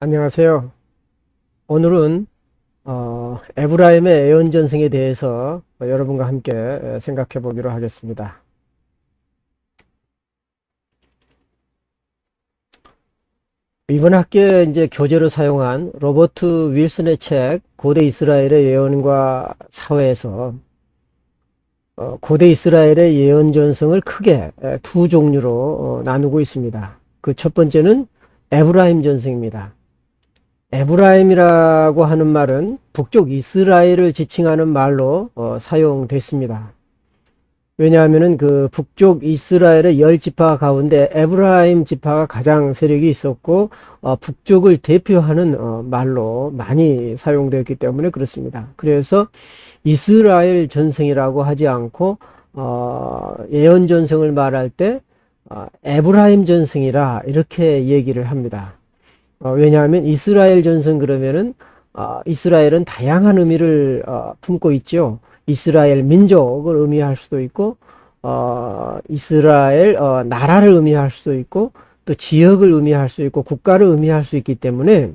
안녕하세요. 오늘은 어, 에브라임의 애언 전승에 대해서 여러분과 함께 생각해 보기로 하겠습니다. 이번 학기에 이제 교재로 사용한 로버트 윌슨의 책 고대 이스라엘의 예언과 사회에서 어, 고대 이스라엘의 예언 전승을 크게 에, 두 종류로 어, 나누고 있습니다. 그 첫 번째는 에브라임 전승입니다. 에브라임이라고 하는 말은 북쪽 이스라엘을 지칭하는 말로 어, 사용됐습니다. 왜냐하면은 그 북쪽 이스라엘의 열 지파 가운데 에브라임 지파가 가장 세력이 있었고 어, 북쪽을 대표하는 어, 말로 많이 사용되었기 때문에 그렇습니다. 그래서 이스라엘 전승이라고 하지 않고 어, 예언 전승을 말할 때 어, 에브라임 전승이라 이렇게 얘기를 합니다. 어, 왜냐하면 이스라엘 전승 그러면은 어, 이스라엘은 다양한 의미를 어, 품고 있죠. 이스라엘 민족을 의미할 수도 있고 어, 이스라엘 어, 나라를 의미할 수도 있고 또 지역을 의미할 수 있고 국가를 의미할 수 있기 때문에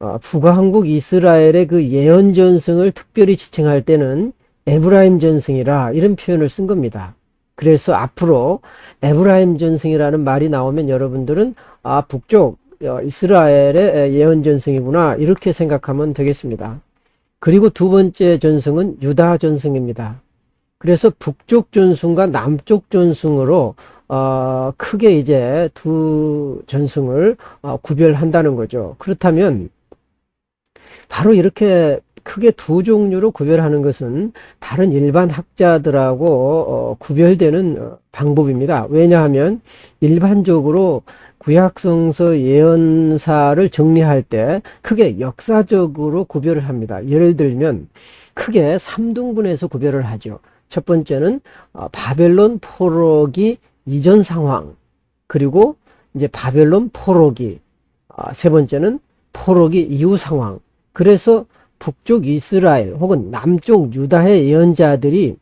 어, 북왕국 이스라엘의 그 예언 전승을 특별히 지칭할 때는 에브라임 전승이라 이런 표현을 쓴 겁니다. 그래서 앞으로 에브라임 전승이라는 말이 나오면 여러분들은 아 북쪽 어, 이스라엘의 예언 전승이구나 이렇게 생각하면 되겠습니다. 그리고 두 번째 전승은 유다 전승입니다. 그래서 북쪽 전승과 남쪽 전승으로 어, 크게 이제 두 전승을 어, 구별한다는 거죠. 그렇다면 바로 이렇게 크게 두 종류로 구별하는 것은 다른 일반 학자들하고 어, 구별되는 어, 방법입니다. 왜냐하면 일반적으로 구약성서 예언사를 정리할 때 크게 역사적으로 구별을 합니다. 예를 들면 크게 3등분해서 구별을 하죠. 첫 번째는 어, 바벨론 포로기 이전 상황 그리고 이제 바벨론 포로기 아, 세 번째는 포로기 이후 상황 그래서 북쪽 이스라엘 혹은 남쪽 유다의 예언자들이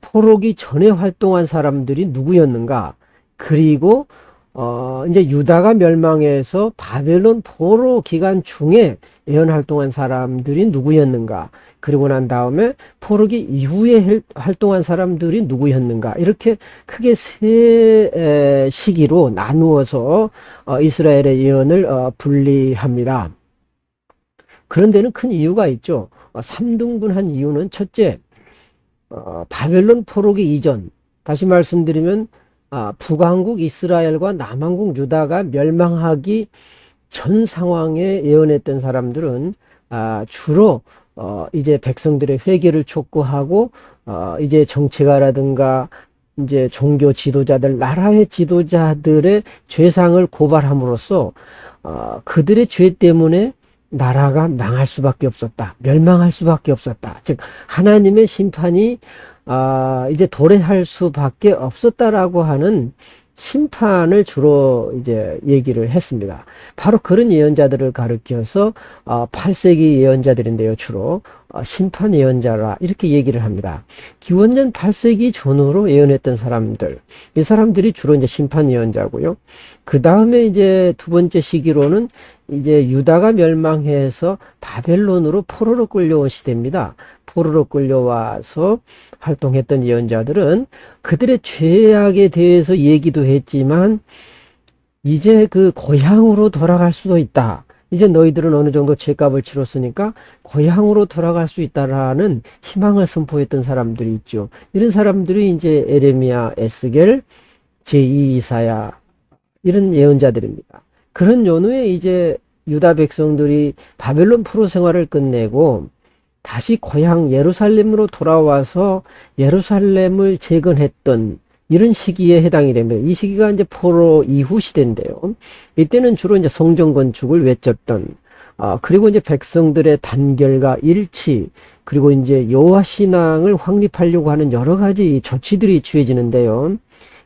포로기 전에 활동한 사람들이 누구였는가 그리고 어, 이제 유다가 멸망해서 바벨론 포로 기간 중에 예언 활동한 사람들이 누구였는가? 그리고 난 다음에 포로기 이후에 헬- 활동한 사람들이 누구였는가? 이렇게 크게 세 에, 시기로 나누어서 어, 이스라엘의 예언을 어, 분리합니다. 그런 데는 큰 이유가 있죠. 어, 3등분한 이유는 첫째, 어, 바벨론 포로기 이전. 다시 말씀드리면 아, 북왕국 이스라엘과 남왕국 유다가 멸망하기 전 상황에 예언했던 사람들은 아, 주로 어, 이제 백성들의 회개를 촉구하고 어, 이제 정치가라든가 이제 종교 지도자들, 나라의 지도자들의 죄상을 고발함으로써 어, 그들의 죄 때문에 나라가 망할 수밖에 없었다. 멸망할 수밖에 없었다. 즉 하나님의 심판이 아, 이제 도래할 수밖에 없었다라고 하는 심판을 주로 이제 얘기를 했습니다. 바로 그런 예언자들을 가르쳐서 어, 8세기 예언자들인데요, 주로 어, 심판 예언자라 이렇게 얘기를 합니다. 기원전 8세기 전후로 예언했던 사람들, 이 사람들이 주로 이제 심판 예언자고요. 그 다음에 이제 두 번째 시기로는 이제 유다가 멸망해서 바벨론으로 포로로 끌려온 시대입니다. 포로로 끌려와서 활동했던 예언자들은 그들의 죄악에 대해서 얘기도 했지만 이제 그 고향으로 돌아갈 수도 있다. 이제 너희들은 어느 정도 죄값을 치렀으니까 고향으로 돌아갈 수 있다라는 희망을 선포했던 사람들이 있죠. 이런 사람들이 이제 에레미야, 에스겔, 제2 이사야 이런 예언자들입니다. 그런 연후에 이제 유다 백성들이 바벨론 포로 생활을 끝내고 다시 고향 예루살렘으로 돌아와서 예루살렘을 재건했던 이런 시기에 해당이 됩니다. 이 시기가 이제 포로 이후 시대인데요. 이때는 주로 이제 성전 건축을 외쳤던, 아, 그리고 이제 백성들의 단결과 일치, 그리고 이제 여호와 신앙을 확립하려고 하는 여러 가지 조치들이 취해지는데요.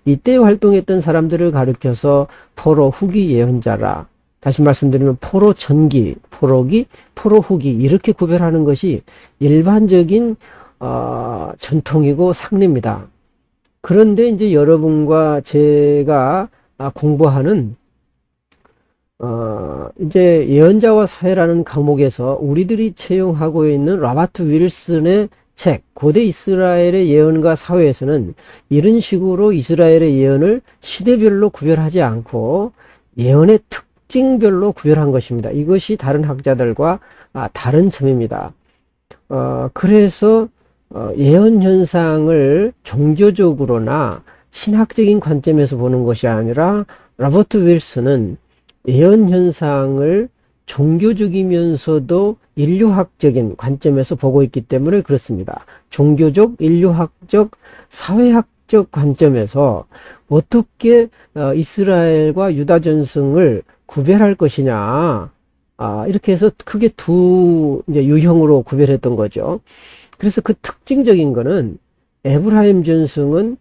이때 활동했던 사람들을 가리켜서 포로 후기 예언자라, 다시 말씀드리면 포로 전기, 포로기, 포로 후기 이렇게 구별하는 것이 일반적인 어, 전통이고 상례입니다. 그런데 이제 여러분과 제가 아, 공부하는 어, 이제 예언자와 사회라는 과목에서 우리들이 채용하고 있는 라바트 윌슨의 책, 고대 이스라엘의 예언과 사회에서는 이런 식으로 이스라엘의 예언을 시대별로 구별하지 않고 예언의 특 징별로 구별한 것입니다. 이것이 다른 학자들과 아, 다른 점입니다. 어, 그래서 어, 예언 현상을 종교적으로나 신학적인 관점에서 보는 것이 아니라 로버트 윌슨은 예언 현상을 종교적이면서도 인류학적인 관점에서 보고 있기 때문에 그렇습니다. 종교적, 인류학적, 사회학 적 관점에서 어떻게 어, 이스라엘과 유다 전승을 구별할 것이냐 아, 이렇게 해서 크게 두 이제 유형으로 구별했던 거죠. 그래서 그 특징적인 거는 에브라임 전승은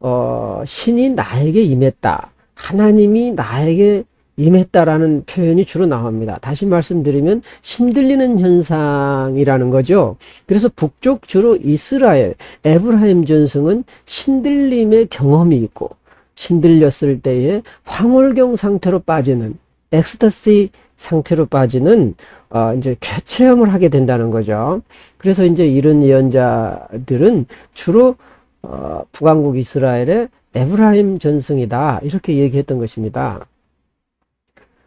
어, 신이 나에게 임했다. 하나님이 나에게 임했다라는 표현이 주로 나옵니다. 다시 말씀드리면 신들리는 현상이라는 거죠. 그래서 북쪽 주로 이스라엘, 에브라임 전승은 신들림의 경험이 있고 신들렸을 때에 황홀경 상태로 빠지는 엑스터시 상태로 빠지는 어, 이제 체험을 하게 된다는 거죠. 그래서 이제 이런 예언자들은 주로 어, 북왕국 이스라엘의 에브라임 전승이다 이렇게 얘기했던 것입니다.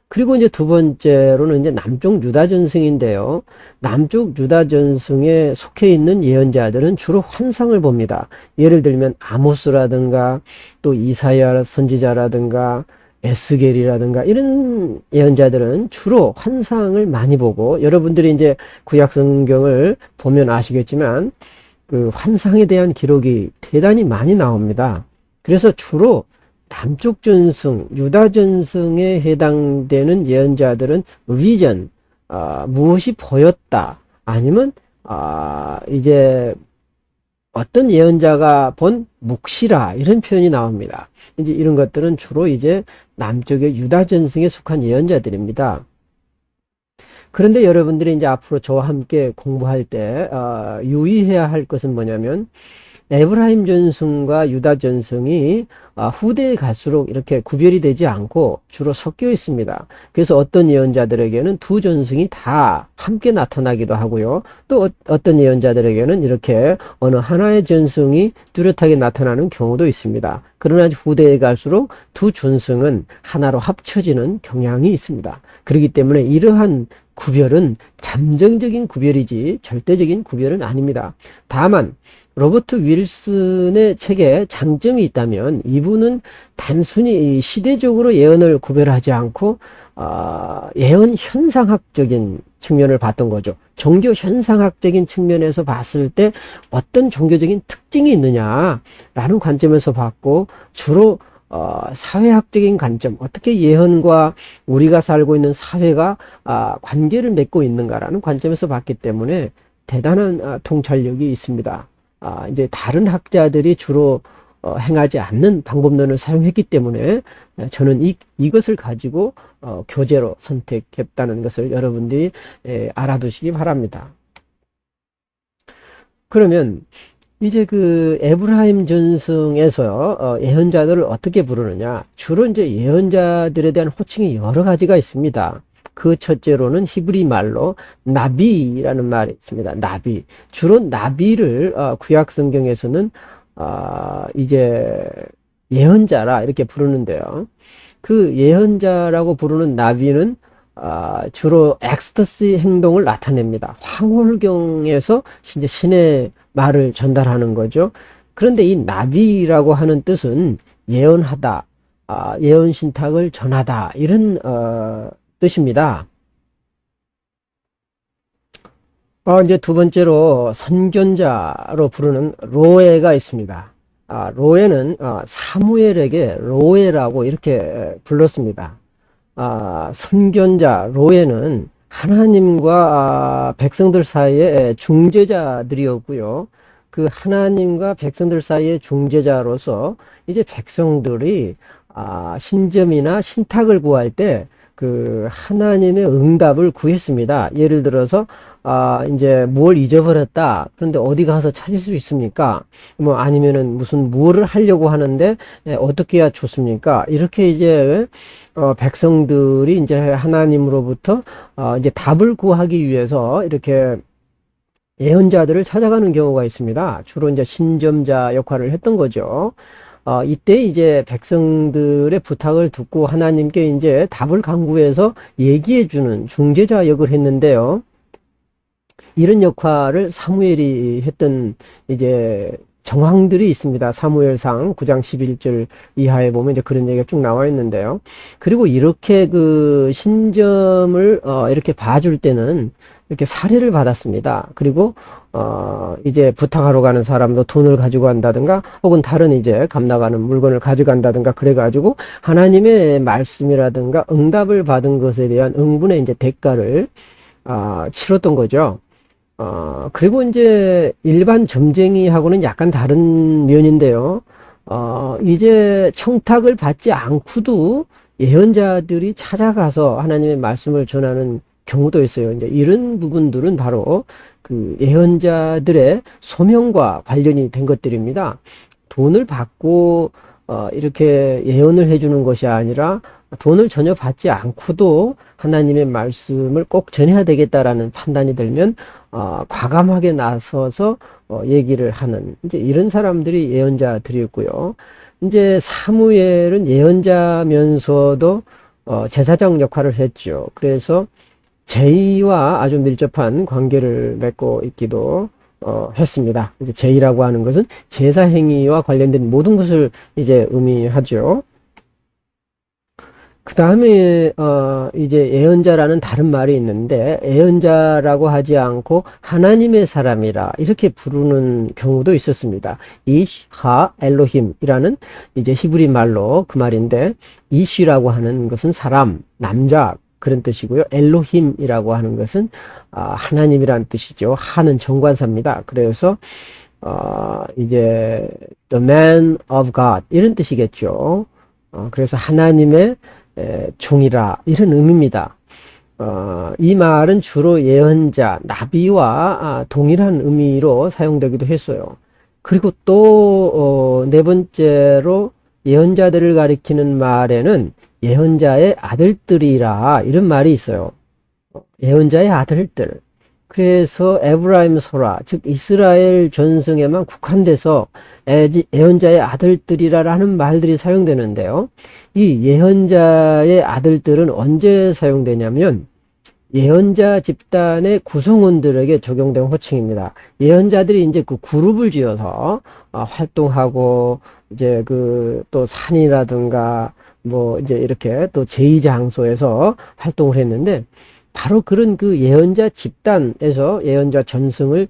그리고 이제 두 번째로는 이제 남쪽 유다 전승인데요. 남쪽 유다 전승에 속해 있는 예언자들은 주로 환상을 봅니다. 예를 들면 아모스라든가 또 이사야 선지자라든가 에스겔이라든가 이런 예언자들은 주로 환상을 많이 보고 여러분들이 이제 구약 성경을 보면 아시겠지만 그 환상에 대한 기록이 대단히 많이 나옵니다. 그래서 주로 남쪽 전승, 유다 전승에 해당되는 예언자들은 위전, 어, 무엇이 보였다, 아니면 어, 이제 어떤 예언자가 본 묵시라 이런 표현이 나옵니다. 이제 이런 것들은 주로 이제 남쪽의 유다 전승에 속한 예언자들입니다. 그런데 여러분들이 이제 앞으로 저와 함께 공부할 때 어, 유의해야 할 것은 뭐냐면 에브라임 전승과 유다 전승이 아, 후대에 갈수록 이렇게 구별이 되지 않고 주로 섞여 있습니다. 그래서 어떤 예언자들에게는 두 전승이 다 함께 나타나기도 하고요. 또 어, 어떤 예언자들에게는 이렇게 어느 하나의 전승이 뚜렷하게 나타나는 경우도 있습니다. 그러나 후대에 갈수록 두 전승은 하나로 합쳐지는 경향이 있습니다. 그렇기 때문에 이러한 구별은 잠정적인 구별이지 절대적인 구별은 아닙니다. 다만 로버트 윌슨의 책에 장점이 있다면 이분은 단순히 시대적으로 예언을 구별하지 않고 어, 예언 현상학적인 측면을 봤던 거죠. 종교 현상학적인 측면에서 봤을 때 어떤 종교적인 특징이 있느냐라는 관점에서 봤고 주로 어, 사회학적인 관점, 어떻게 예언과 우리가 살고 있는 사회가 아, 관계를 맺고 있는가라는 관점에서 봤기 때문에 대단한 아, 통찰력이 있습니다. 아, 이제 다른 학자들이 주로 어, 행하지 않는 방법론을 사용했기 때문에 저는 이, 이것을 가지고 어, 교재로 선택했다는 것을 여러분들이 에, 알아두시기 바랍니다. 그러면 이제 그 에브라임 전승에서 어, 예언자들을 어떻게 부르느냐 주로 이제 예언자들에 대한 호칭이 여러 가지가 있습니다. 그 첫째로는 히브리 말로 나비라는 말이 있습니다. 나비. 주로 나비를 어, 구약 성경에서는 어, 이제 예언자라 이렇게 부르는데요. 그 예언자라고 부르는 나비는 어, 주로 엑스터시 행동을 나타냅니다. 황홀경에서 이제 신의 말을 전달하는 거죠. 그런데 이 나비라고 하는 뜻은 예언하다, 아, 예언 신탁을 전하다 이런 어, 뜻입니다. 어, 이제 두 번째로 선견자로 부르는 로에가 있습니다. 아, 로에는 어, 사무엘에게 로에라고 이렇게 불렀습니다. 아, 선견자 로에는 하나님과 아, 백성들 사이의 중재자들이었고요. 그 하나님과 백성들 사이의 중재자로서 이제 백성들이 아, 신점이나 신탁을 구할 때 그 하나님의 응답을 구했습니다. 예를 들어서 아, 이제 뭘 잊어버렸다. 그런데 어디 가서 찾을 수 있습니까? 뭐 아니면은 무슨 뭐를 하려고 하는데 예, 어떻게 해야 좋습니까? 이렇게 이제 어, 백성들이 이제 하나님으로부터 어, 이제 답을 구하기 위해서 이렇게 예언자들을 찾아가는 경우가 있습니다. 주로 이제 신점자 역할을 했던 거죠. 어, 이때 이제 백성들의 부탁을 듣고 하나님께 이제 답을 강구해서 얘기해 주는 중재자 역을 했는데요. 이런 역할을 사무엘이 했던 이제 정황들이 있습니다. 사무엘상 9장 11절 이하에 보면 이제 그런 얘기가 쭉 나와 있는데요. 그리고 이렇게 그 신점을 어, 이렇게 봐줄 때는 이렇게 사례를 받았습니다. 그리고 어, 이제 부탁하러 가는 사람도 돈을 가지고 간다든가 혹은 다른 이제 감나가는 물건을 가져간다든가 그래가지고 하나님의 말씀이라든가 응답을 받은 것에 대한 응분의 이제 대가를 아, 치렀던 거죠. 어, 그리고 이제 일반 점쟁이하고는 약간 다른 면인데요. 어, 이제 청탁을 받지 않고도 예언자들이 찾아가서 하나님의 말씀을 전하는 경우도 있어요. 이제 이런 부분들은 바로 그 예언자들의 소명과 관련이 된 것들입니다. 돈을 받고 어, 이렇게 예언을 해주는 것이 아니라 돈을 전혀 받지 않고도 하나님의 말씀을 꼭 전해야 되겠다라는 판단이 들면 어, 과감하게 나서서 어, 얘기를 하는 이제 이런 사람들이 예언자들이었고요. 이제 사무엘은 예언자면서도 어, 제사장 역할을 했죠. 그래서 제의와 아주 밀접한 관계를 맺고 있기도 어, 했습니다. 이제 제의라고 하는 것은 제사 행위와 관련된 모든 것을 이제 의미하죠. 그 다음에 어 이제 예언자라는 다른 말이 있는데 예언자라고 하지 않고 하나님의 사람이라 이렇게 부르는 경우도 있었습니다. 이시하 엘로힘이라는 이제 히브리 말로 그 말인데 이시라고 하는 것은 사람, 남자 그런 뜻이고요. 엘로힘이라고 하는 것은 아, 하나님이라는 뜻이죠. 하는 정관사입니다. 그래서 어 이제 the man of God 이런 뜻이겠죠. 어, 그래서 하나님의 에, 종이라 이런 의미입니다. 어, 이 말은 주로 예언자, 나비와 아, 동일한 의미로 사용되기도 했어요. 그리고 또, 어, 네 번째로 예언자들을 가리키는 말에는 예언자의 아들들이라 이런 말이 있어요. 예언자의 아들들. 그래서 에브라임 소라, 즉 이스라엘 전승에만 국한돼서 예언자의 아들들이라는 말들이 사용되는데요. 이 예언자의 아들들은 언제 사용되냐면 예언자 집단의 구성원들에게 적용된 호칭입니다. 예언자들이 이제 그 그룹을 지어서 어, 활동하고 이제 그 또 산이라든가 뭐 이제 이렇게 또 제2장소에서 활동을 했는데 바로 그런 그 예언자 집단에서 예언자 전승을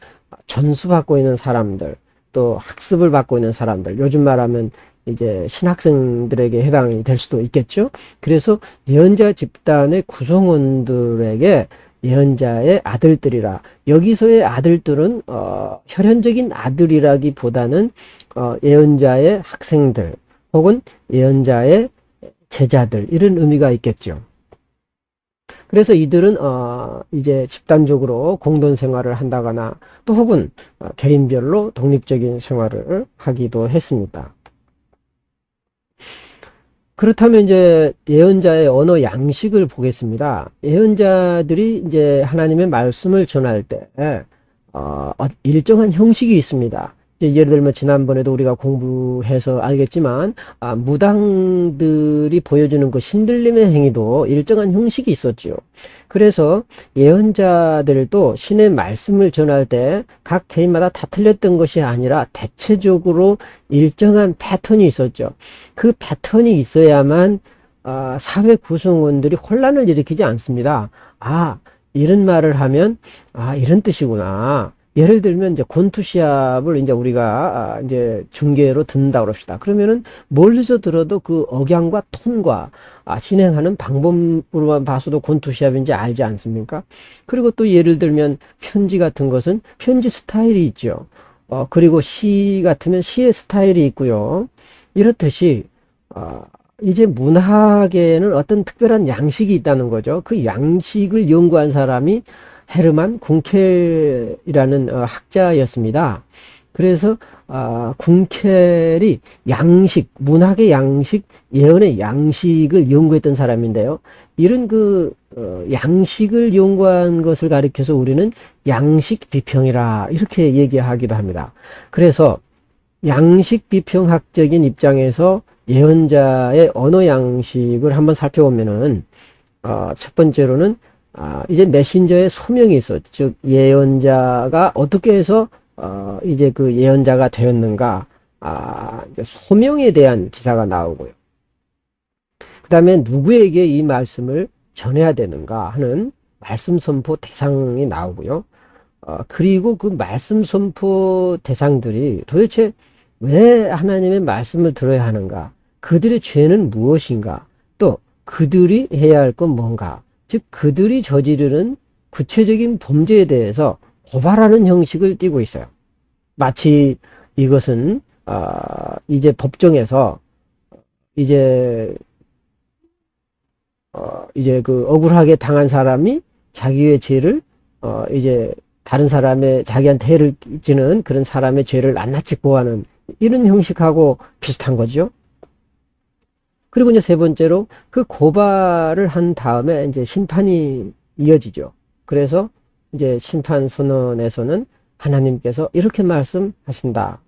전수받고 있는 사람들 또 학습을 받고 있는 사람들 요즘 말하면 이제 신학생들에게 해당이 될 수도 있겠죠. 그래서 예언자 집단의 구성원들에게 예언자의 아들들이라 여기서의 아들들은 어, 혈연적인 아들이라기보다는 어, 예언자의 학생들 혹은 예언자의 제자들 이런 의미가 있겠죠. 그래서 이들은 어 이제 집단적으로 공동 생활을 한다거나 또 혹은 어, 개인별로 독립적인 생활을 하기도 했습니다. 그렇다면 이제 예언자의 언어 양식을 보겠습니다. 예언자들이 이제 하나님의 말씀을 전할 때 어, 일정한 형식이 있습니다. 예를 들면 지난번에도 우리가 공부해서 알겠지만 아, 무당들이 보여주는 그 신들림의 행위도 일정한 형식이 있었죠. 그래서 예언자들도 신의 말씀을 전할 때 각 개인마다 다 틀렸던 것이 아니라 대체적으로 일정한 패턴이 있었죠. 그 패턴이 있어야만 아, 사회 구성원들이 혼란을 일으키지 않습니다. 아 이런 말을 하면 아 이런 뜻이구나. 예를 들면 이제 권투 시합을 이제 우리가 아, 이제 중계로 듣는다 그럽시다. 그러면은 멀리서 들어도 그 억양과 톤과 아, 진행하는 방법으로만 봐서도 권투 시합인지 알지 않습니까? 그리고 또 예를 들면 편지 같은 것은 편지 스타일이 있죠. 어, 그리고 시 같으면 시의 스타일이 있고요. 이렇듯이 어, 이제 문학에는 어떤 특별한 양식이 있다는 거죠. 그 양식을 연구한 사람이 헤르만 궁켈이라는 어, 학자였습니다. 그래서 아, 궁켈이 양식, 문학의 양식, 예언의 양식을 연구했던 사람인데요. 이런 그 어, 양식을 연구한 것을 가리켜서 우리는 양식 비평이라 이렇게 얘기하기도 합니다. 그래서 양식 비평학적인 입장에서 예언자의 언어 양식을 한번 살펴보면은 어, 첫 번째로는 아, 이제 메신저의 소명이 있어. 즉 예언자가 어떻게 해서 어, 이제 그 예언자가 되었는가? 아, 소명에 대한 기사가 나오고요. 그 다음에 누구에게 이 말씀을 전해야 되는가 하는 말씀 선포 대상이 나오고요. 어, 그리고 그 말씀 선포 대상들이 도대체 왜 하나님의 말씀을 들어야 하는가? 그들의 죄는 무엇인가? 또 그들이 해야 할 건 뭔가? 즉 그들이 저지르는 구체적인 범죄에 대해서 고발하는 형식을 띠고 있어요. 마치 이것은 아, 이제 법정에서 이제 어, 이제 그 억울하게 당한 사람이 자기의 죄를 어, 이제 다른 사람의 자기한테 해를 끼치는 그런 사람의 죄를 낱낱이 보호하는 이런 형식하고 비슷한 거죠. 그리고 이제 세 번째로 그 고발을 한 다음에 이제 심판이 이어지죠. 그래서 이제 심판 선언에서는 하나님께서 이렇게 말씀하신다.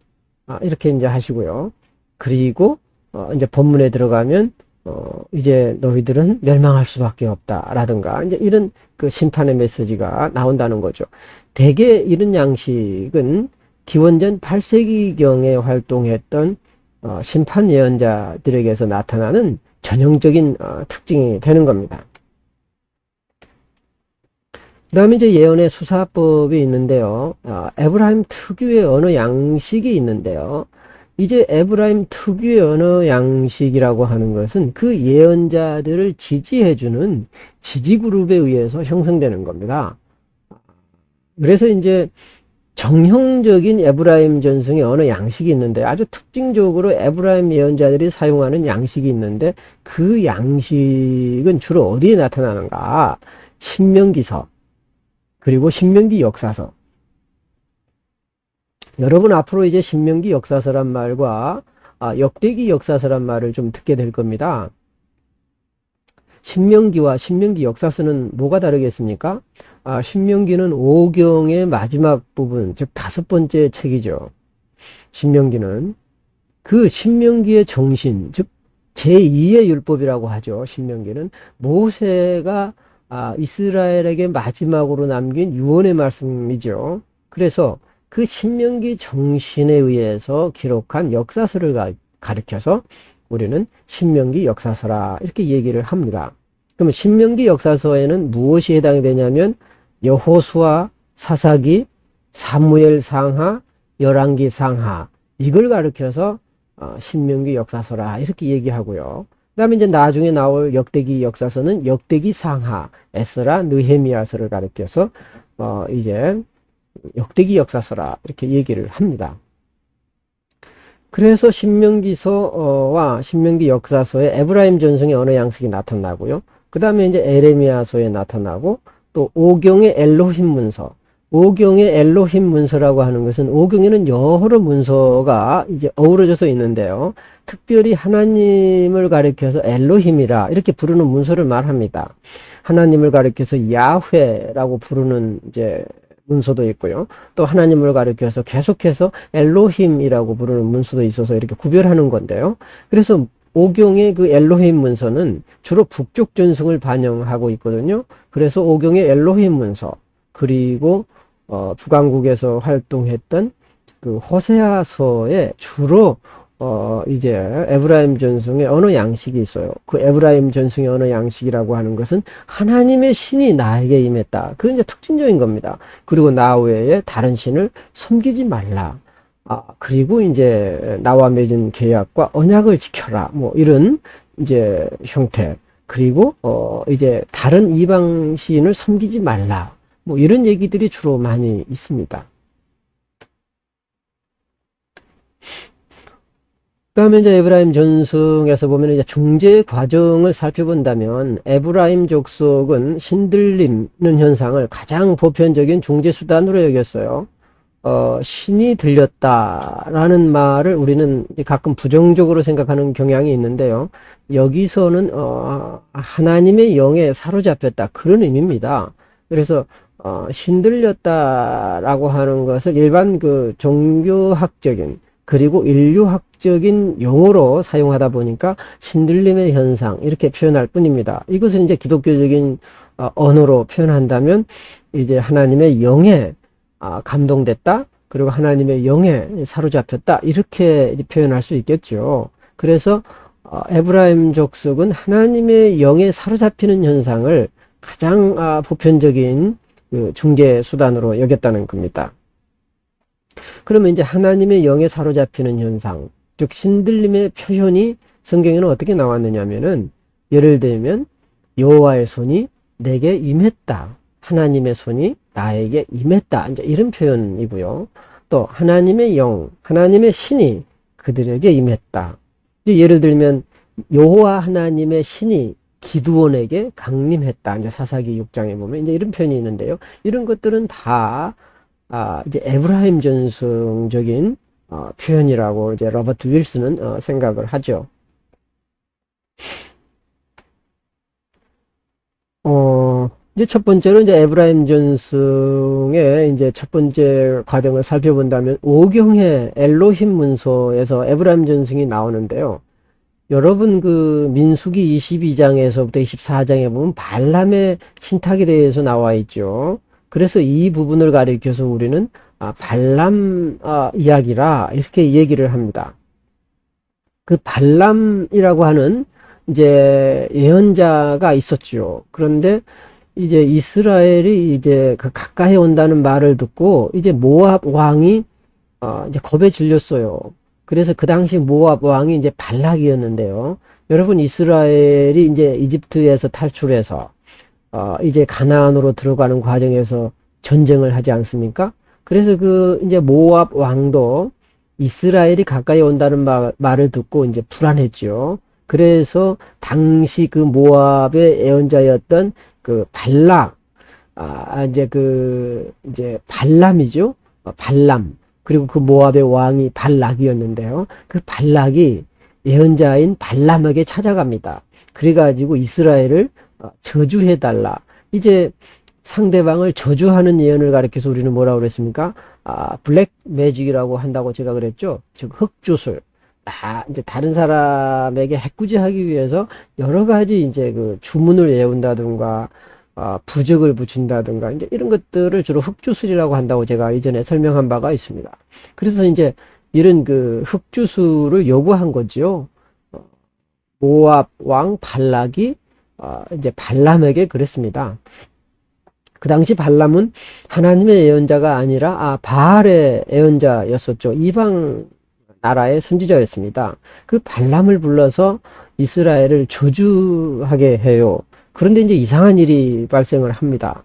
아, 이렇게 이제 하시고요. 그리고 어, 이제 본문에 들어가면 어, 이제 너희들은 멸망할 수밖에 없다라든가 이제 이런 그 심판의 메시지가 나온다는 거죠. 대개 이런 양식은 기원전 8세기경에 활동했던 어, 심판 예언자들에게서 나타나는 전형적인 어, 특징이 되는 겁니다. 그 다음에 이제 예언의 수사법이 있는데요. 어, 에브라임 특유의 언어 양식이 있는데요. 이제 에브라임 특유의 언어 양식이라고 하는 것은 그 예언자들을 지지해주는 지지그룹에 의해서 형성되는 겁니다. 그래서 이제 정형적인 에브라임 전승의 언어 양식이 있는데 아주 특징적으로 에브라임 예언자들이 사용하는 양식이 있는데 그 양식은 주로 어디에 나타나는가? 신명기서 그리고 신명기 역사서 여러분 앞으로 이제 신명기 역사서란 말과 아, 역대기 역사서란 말을 좀 듣게 될 겁니다. 신명기와 신명기 역사서는 뭐가 다르겠습니까? 아, 신명기는 오경의 마지막 부분, 즉 다섯 번째 책이죠. 신명기는 그 신명기의 정신, 즉 제2의 율법이라고 하죠. 신명기는 모세가 아, 이스라엘에게 마지막으로 남긴 유언의 말씀이죠. 그래서 그 신명기 정신에 의해서 기록한 역사서를 가, 가르켜서 우리는 신명기 역사서라 이렇게 얘기를 합니다. 그러면 신명기 역사서에는 무엇이 해당이 되냐면 여호수아, 사사기, 사무엘 상하, 열왕기 상하 이걸 가르켜서 어, 신명기 역사서라 이렇게 얘기하고요. 그다음에 이제 나중에 나올 역대기 역사서는 역대기 상하, 에스라, 느헤미야서를 가르켜서 어 이제 역대기 역사서라 이렇게 얘기를 합니다. 그래서 신명기서와 신명기 역사서에 에브라임 전승의 언어 양식이 나타나고요. 그 다음에 이제 에레미야서에 나타나고 또 오경의 엘로힘 문서, 오경의 엘로힘 문서라고 하는 것은 오경에는 여러 문서가 이제 어우러져서 있는데요. 특별히 하나님을 가리켜서 엘로힘이라 이렇게 부르는 문서를 말합니다. 하나님을 가리켜서 야훼라고 부르는 이제 문서도 있고요. 또 하나님을 가리켜서 계속해서 엘로힘이라고 부르는 문서도 있어서 이렇게 구별하는 건데요. 그래서 오경의 그 엘로힘 문서는 주로 북쪽 전승을 반영하고 있거든요. 그래서 오경의 엘로힘 문서 그리고 어, 북왕국에서 활동했던 그 호세아서에 주로 어, 이제 에브라임 전승의 언어 양식이 있어요. 그 에브라임 전승의 언어 양식이라고 하는 것은 하나님의 신이 나에게 임했다. 그게 이제 특징적인 겁니다. 그리고 나 외에 다른 신을 섬기지 말라. 아, 그리고 이제 나와 맺은 계약과 언약을 지켜라. 뭐 이런 이제 형태. 그리고 어 이제 다른 이방 시인을 섬기지 말라. 뭐 이런 얘기들이 주로 많이 있습니다. 다음에 이제 에브라임 전승에서 보면 이제 중재 과정을 살펴본다면 에브라임 족속은 신들리는 현상을 가장 보편적인 중재 수단으로 여겼어요. 어, 신이 들렸다라는 말을 우리는 가끔 부정적으로 생각하는 경향이 있는데요. 여기서는 어, 하나님의 영에 사로잡혔다 그런 의미입니다. 그래서 어, 신들렸다라고 하는 것을 일반 그 종교학적인 그리고 인류학적인 용어로 사용하다 보니까 신들림의 현상 이렇게 표현할 뿐입니다. 이것은 이제 기독교적인 어, 언어로 표현한다면 이제 하나님의 영에 아, 감동됐다 그리고 하나님의 영에 사로잡혔다 이렇게 표현할 수 있겠죠. 그래서 어, 에브라임 족속은 하나님의 영에 사로잡히는 현상을 가장 아, 보편적인 그 중재 수단으로 여겼다는 겁니다. 그러면 이제 하나님의 영에 사로잡히는 현상, 즉 신들림의 표현이 성경에는 어떻게 나왔느냐면은 예를 들면 여호와의 손이 내게 임했다. 하나님의 손이 나에게 임했다. 이제 이런 표현이고요. 또 하나님의 영, 하나님의 신이 그들에게 임했다. 예를 들면 여호와 하나님의 신이 기두원에게 강림했다. 이제 사사기 6장에 보면 이제 이런 표현이 있는데요. 이런 것들은 다 아, 이제 에브라임 전승적인 어, 표현이라고 이제 로버트 윌슨은 어, 생각을 하죠. 어, 이제 첫 번째로 이제 에브라임 전승의 이제 첫 번째 과정을 살펴본다면 오경의 엘로힘 문서에서 에브라임 전승이 나오는데요. 여러분 그 민수기 22장에서부터 24장에 보면 발람의 신탁에 대해서 나와 있죠. 그래서 이 부분을 가리켜서 우리는 아, 발람 아, 이야기라 이렇게 얘기를 합니다. 그 발람이라고 하는 이제 예언자가 있었죠. 그런데 이제 이스라엘이 이제 그 가까이 온다는 말을 듣고 이제 모압 왕이 어 이제 겁에 질렸어요. 그래서 그 당시 모압 왕이 이제 발락이었는데요. 여러분 이스라엘이 이제 이집트에서 탈출해서 어 이제 가나안으로 들어가는 과정에서 전쟁을 하지 않습니까? 그래서 그 이제 모압 왕도 이스라엘이 가까이 온다는 말, 말을 듣고 이제 불안했죠. 그래서 당시 그 모압의 예언자였던 그 발락, 아, 이제 그, 이제 발람이죠. 어, 발람. 그리고 그 모압의 왕이 발락이었는데요. 그 발락이 예언자인 발람에게 찾아갑니다. 그래가지고 이스라엘을 어, 저주해달라. 이제 상대방을 저주하는 예언을 가리켜서 우리는 뭐라고 그랬습니까? 아, 블랙 매직이라고 한다고 제가 그랬죠. 즉, 흑주술. 다, 이제 다른 사람에게 해꾸지하기 위해서 여러 가지 이제 그 주문을 외운다든가, 어, 부적을 붙인다든가, 이제 이런 것들을 주로 흑주술이라고 한다고 제가 이전에 설명한 바가 있습니다. 그래서 이제 이런 그 흑주술을 요구한 거지요. 어, 모압 왕 발락이, 어, 이제 발람에게 그랬습니다. 그 당시 발람은 하나님의 예언자가 아니라 아 바알의 예언자였었죠. 이방 나라의 선지자였습니다. 그 발람을 불러서 이스라엘을 저주하게 해요. 그런데 이제 이상한 일이 발생을 합니다.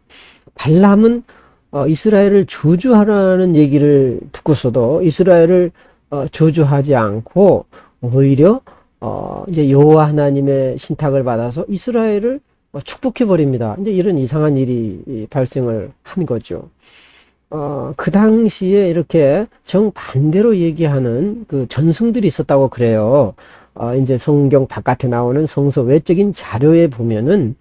발람은 어, 이스라엘을 저주하라는 얘기를 듣고서도 이스라엘을 어, 저주하지 않고 오히려 어, 이제 여호와 하나님의 신탁을 받아서 이스라엘을 어, 축복해 버립니다. 이제 이런 이상한 일이 발생을 한 거죠. 어, 그 당시에 이렇게 정반대로 얘기하는 그 전승들이 있었다고 그래요. 어, 이제 성경 바깥에 나오는 성서 외적인 자료에 보면은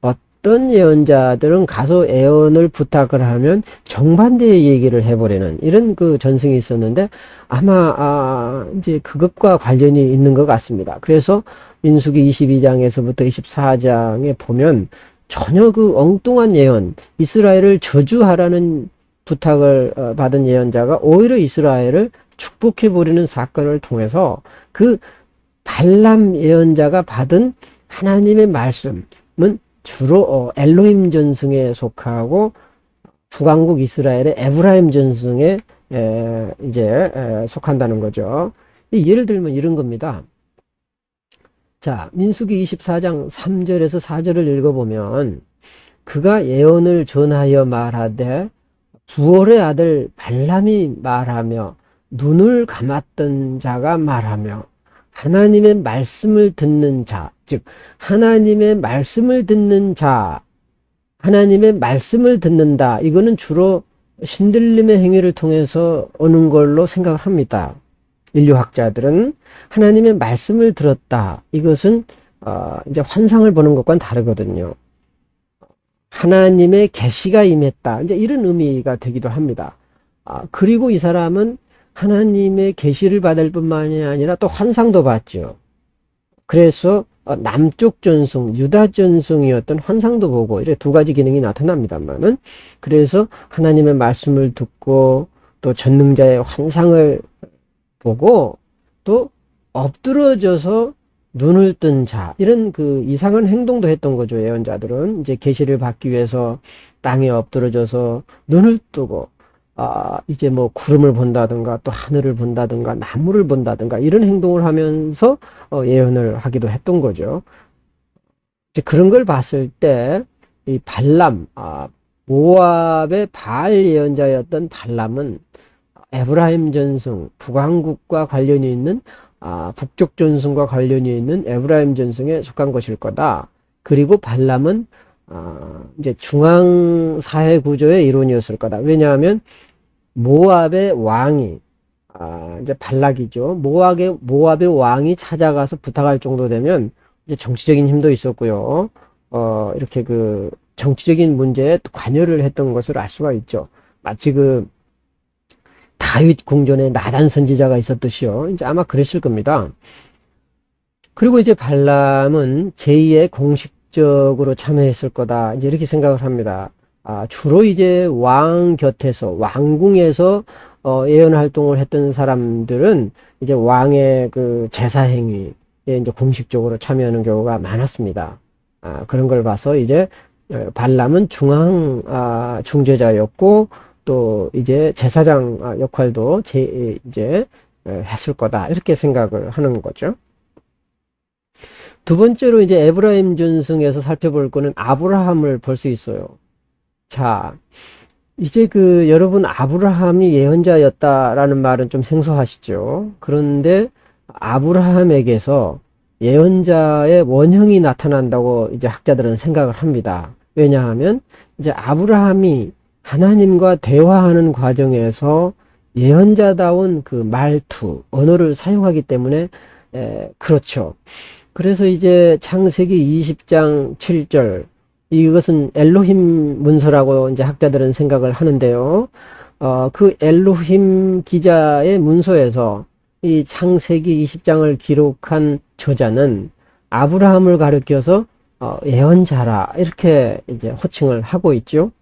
어떤 예언자들은 가서 예언을 부탁을 하면 정반대의 얘기를 해버리는 이런 그 전승이 있었는데 아마 아, 이제 그것과 관련이 있는 것 같습니다. 그래서 민수기 22장에서부터 24장에 보면 전혀 그 엉뚱한 예언, 이스라엘을 저주하라는 부탁을 어, 받은 예언자가 오히려 이스라엘을 축복해 버리는 사건을 통해서 그 발람 예언자가 받은 하나님의 말씀은 주로 어, 엘로힘 전승에 속하고 북왕국 이스라엘의 에브라임 전승에 이제 속한다는 거죠. 예를 들면 이런 겁니다. 자, 민수기 24장 3절에서 4절을 읽어보면 그가 예언을 전하여 말하되 부월의 아들 발람이 말하며 눈을 감았던 자가 말하며 하나님의 말씀을 듣는 자, 즉 하나님의 말씀을 듣는 자, 하나님의 말씀을 듣는다. 이거는 주로 신들림의 행위를 통해서 오는 걸로 생각을 합니다. 인류학자들은 하나님의 말씀을 들었다. 이것은 어, 이제 환상을 보는 것과는 다르거든요. 하나님의 계시가 임했다. 이제 이런 의미가 되기도 합니다. 아, 그리고 이 사람은 하나님의 계시를 받을 뿐만이 아니라 또 환상도 봤죠. 그래서 어, 남쪽 전승, 유다 전승이었던 환상도 보고 이렇게 두 가지 기능이 나타납니다만은 그래서 하나님의 말씀을 듣고 또 전능자의 환상을 보고 또 엎드러져서 눈을 뜬 자, 이런 그 이상한 행동도 했던 거죠, 예언자들은. 이제 계시를 받기 위해서 땅에 엎드러져서 눈을 뜨고, 아, 이제 뭐 구름을 본다든가 또 하늘을 본다든가 나무를 본다든가 이런 행동을 하면서 어, 예언을 하기도 했던 거죠. 이제 그런 걸 봤을 때, 이 발람, 아, 모압의 바알 예언자였던 발람은 에브라임 전승, 북왕국과 관련이 있는 아, 북쪽 전승과 관련이 있는 에브라임 전승에 속한 것일 거다. 그리고 발람은 아, 이제 중앙 사회 구조의 이론이었을 거다. 왜냐하면 모압의 왕이 아, 이제 발락이죠. 모압의 모압의 왕이 찾아가서 부탁할 정도 되면 이제 정치적인 힘도 있었고요. 어, 이렇게 그 정치적인 문제에 관여를 했던 것을 알 수가 있죠. 마치 그 다윗 궁전에 나단 선지자가 있었듯이요. 이제 아마 그랬을 겁니다. 그리고 이제 발람은 제2의 공식적으로 참여했을 거다. 이제 이렇게 생각을 합니다. 아, 주로 이제 왕 곁에서, 왕궁에서 어, 예언 활동을 했던 사람들은 이제 왕의 그 제사 행위에 이제 공식적으로 참여하는 경우가 많았습니다. 아, 그런 걸 봐서 이제 어, 발람은 중앙 아, 중재자였고 또 이제 제사장 아, 역할도 제 이제 했을 거다 이렇게 생각을 하는 거죠. 두 번째로 이제 에브라임 전승에서 살펴볼 거는 아브라함을 볼 수 있어요. 자, 이제 그 여러분 아브라함이 예언자였다라는 말은 좀 생소하시죠. 그런데 아브라함에게서 예언자의 원형이 나타난다고 이제 학자들은 생각을 합니다. 왜냐하면 이제 아브라함이 하나님과 대화하는 과정에서 예언자다운 그 말투, 언어를 사용하기 때문에 에, 그렇죠. 그래서 이제 창세기 20장 7절 이것은 엘로힘 문서라고 이제 학자들은 생각을 하는데요. 어, 그 엘로힘 기자의 문서에서 이 창세기 20장을 기록한 저자는 아브라함을 가리켜서 어, 예언자라 이렇게 이제 호칭을 하고 있죠.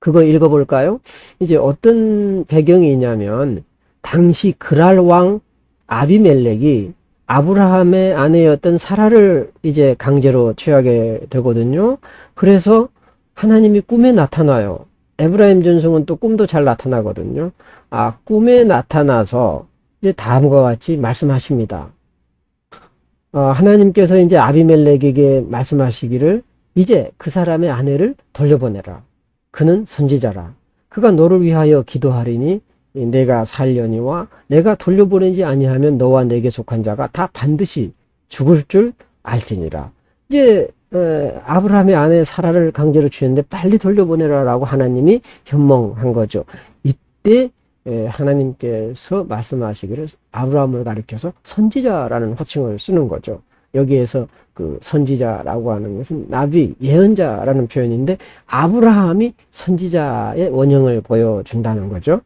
그거 읽어볼까요? 이제 어떤 배경이 있냐면 당시 그랄 왕 아비멜렉이 아브라함의 아내였던 사라를 이제 강제로 취하게 되거든요. 그래서 하나님이 꿈에 나타나요. 에브라임 전승은 또 꿈도 잘 나타나거든요. 아, 꿈에 나타나서 이제 다음과 같이 말씀하십니다. 어, 하나님께서 이제 아비멜렉에게 말씀하시기를 이제 그 사람의 아내를 돌려보내라. 그는 선지자라. 그가 너를 위하여 기도하리니 내가 살려니와 내가 돌려보내지 아니하면 너와 내게 속한 자가 다 반드시 죽을 줄 알지니라. 이제 에, 아브라함의 아내 사라를 강제로 취했는데 빨리 돌려보내라라고 하나님이 현몽한 거죠. 이때 에, 하나님께서 말씀하시기를 아브라함을 가리켜서 선지자라는 호칭을 쓰는 거죠. 여기에서 그 선지자라고 하는 것은 나비, 예언자라는 표현인데 아브라함이 선지자의 원형을 보여준다는 거죠.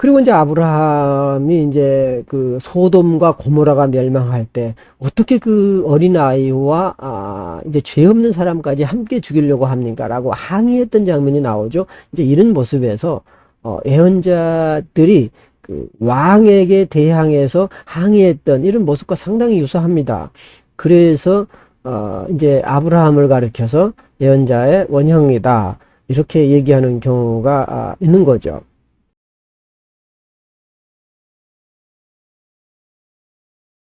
그리고 이제 아브라함이 이제 그 소돔과 고모라가 멸망할 때 어떻게 그 어린아이와 아 이제 죄 없는 사람까지 함께 죽이려고 합니까라고 항의했던 장면이 나오죠. 이제 이런 모습에서 어 예언자들이 그 왕에게 대항해서 항의했던 이런 모습과 상당히 유사합니다. 그래서 어 이제 아브라함을 가리켜서 예언자의 원형이다 이렇게 얘기하는 경우가 아, 있는 거죠.